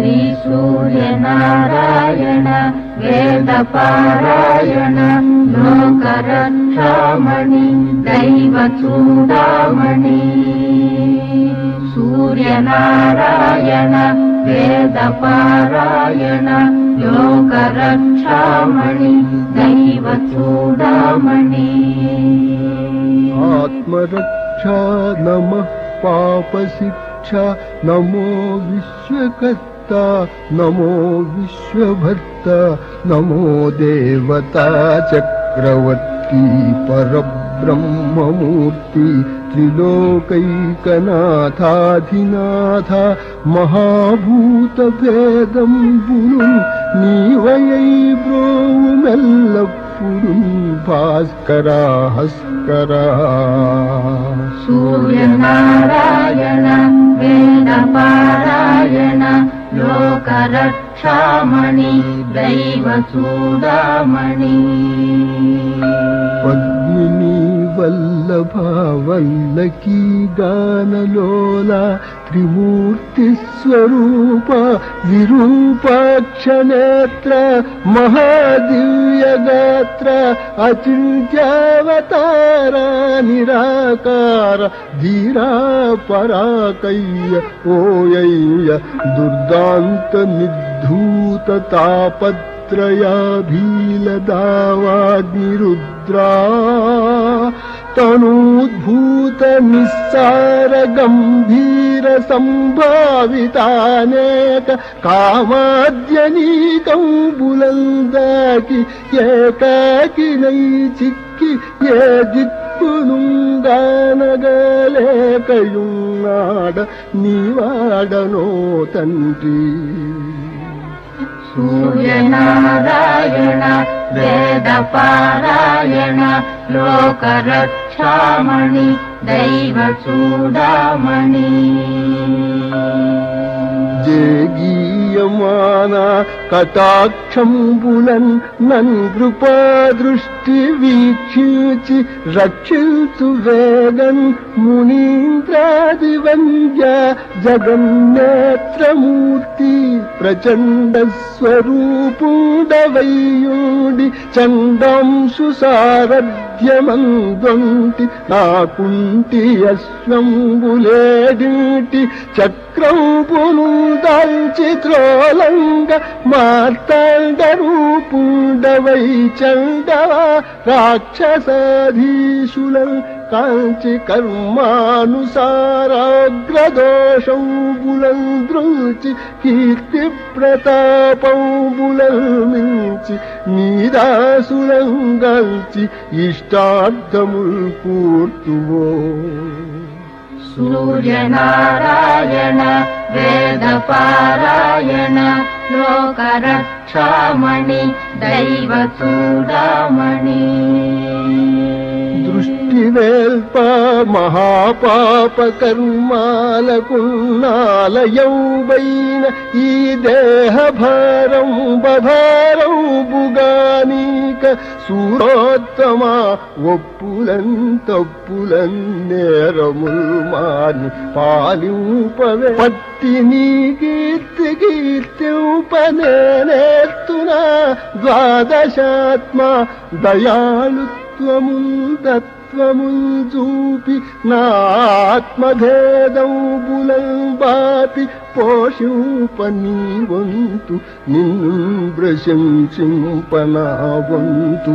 श्रीसूर्यनारायण वेदपारायण लोकरक्षामणि दैवचूडामणि। सूर्यनारायण वेदपारायण लोकरक्षामणि दैवचूडामणि। आत्मरक्षा नमः पापशिक्षा नमो विश्वक भक्ता नमो विश्वभक्ता नमो देवता चक्रवर्ती परब्रह्ममूर्ति त्रिलोकैकनाथाधिनाथ महाभूतभेदम् पुरु नीवयै प्रो भास्करा हस्करा। सूर्यनारायण वेदपारायण। लोकरक्षामणि दैवचूडामणि। वल्लभावल्लकी गानलोला त्रिमूर्तिस्वरूपा विरूपाक्षनेत्र महादिव्यगात्र अचिन्त्यावतारा निराकार धीरा पराकैय्य ओयैय्य दुर्दान्तनिधूततापत्रयाभिरुद्रा ఓయయ్య దుర్దాంత నిర్ధూత తాపత్రయాభీలదావాగ్నిరుద్రా తనూద్భూత నిస్సార గంభీర సంభావితానేక కామాద్యనీకం బులందాకి ఏకాకినై చిక్కి ఏ దిక్కునుగానగలేకయున్నాడ నీవాడనో తండ్రి సూర్యనారాయణ వేదపారాయణ లోకరక్షామణి దైవ చూడామణి జేగీయమాన కటాక్షంబులన్ నన్ కృపా దృష్టి వీక్షించి రక్షించు వేదన్ మునీంద్రాది వంద్య జగన్నేత్రమూర్తి ప్రచండ స్వరూపుడవయ్యుడి చండాంశు సారథ్యమందొంటి నాకుంటి అశ్వంబులేడింటి చక్రంబును దాల్చి త్రోలంగ మార్తాండ రూపుడవై చండవ రాక్షసాధీశులం కాంచి కర్మానుసారాగ్రదోషం బులం దృంచి కీర్తి ప్రతాపం బులం మించి నీదాసులం గల్చి ఇష్టార్థముల్ పూర్తువో. సూర్యనారాయణ వేద పారాయణ లోకరక్షామణి దైవ చూడామణి దృష్టి వేల్ప మహాపాప కర్మాలకున్నాలయౌబైన ఈ దేహ భారం బభారం బుగానీక ఒప్పులన్ తప్పులన్ నేరముల్ మాని పాలింపవే. పట్టి నీ కీర్తి కీర్తింపనేనేస్తున్నా ద్వాదశాత్మ దయాళుత్వము त्वमुञ्जूपि नात्मभेदौ बुलम्बापि वापि पोषिम्पनीवन्तु निृशिं सिम्पनावन्तु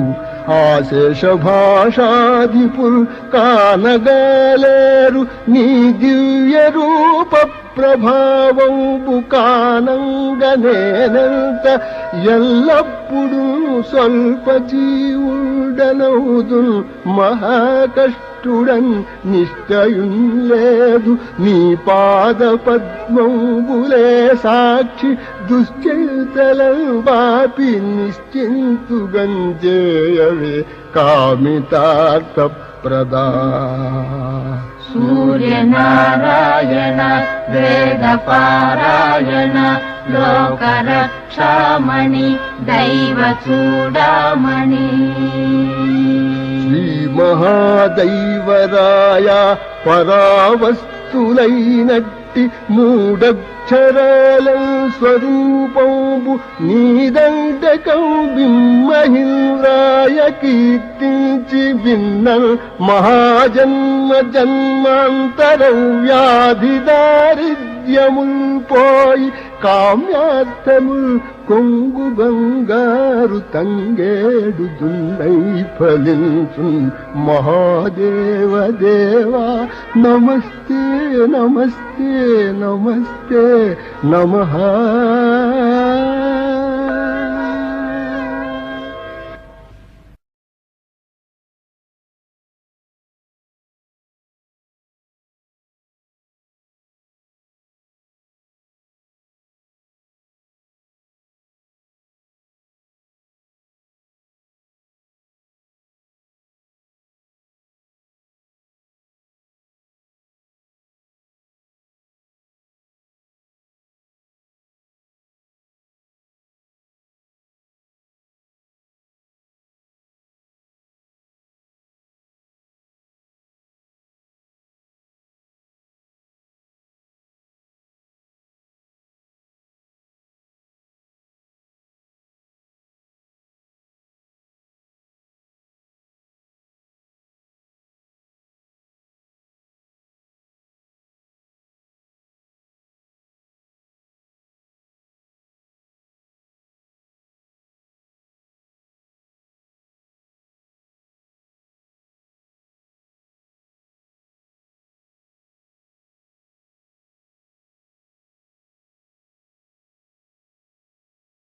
आशेषभाषाधिपुर्कानगलेरु नििव्यरूप నిన్ను ప్రశంసింపనా ప్రభావం బుకానంగనేనంత ఎల్లప్పుడూ స్వల్ప జీవుడనవుదు మహాకష్టుడన్ నిష్టయుం లేదు నీ పాద పద్మంబులే సాక్షి దుశ్చరితలం బాపి నిశ్చింతుగంజేయవే కామితార్థ ప్రదా సూర్యనారాయణ వేదపారాయణ లోకరక్షామణి దైవ చూడామణి శ్రీ మహాదైవరాయ పరావస్తులైనట్టి ఇట్టి మూడక్షరాల స్వరూపంబు నీదండకం బిమ్మహింద్రాయ కీర్తించి విన్నల్ మహాజన్మ జన్మాంతరం వ్యాధి దారిద్ర్యముల్ పోయి కామ్యార్థము కొంగు బంగారు తంగేడు దున్నై ఫలించు మహాదేవదేవా నమస్తే నమస్తే నమస్తే నమః.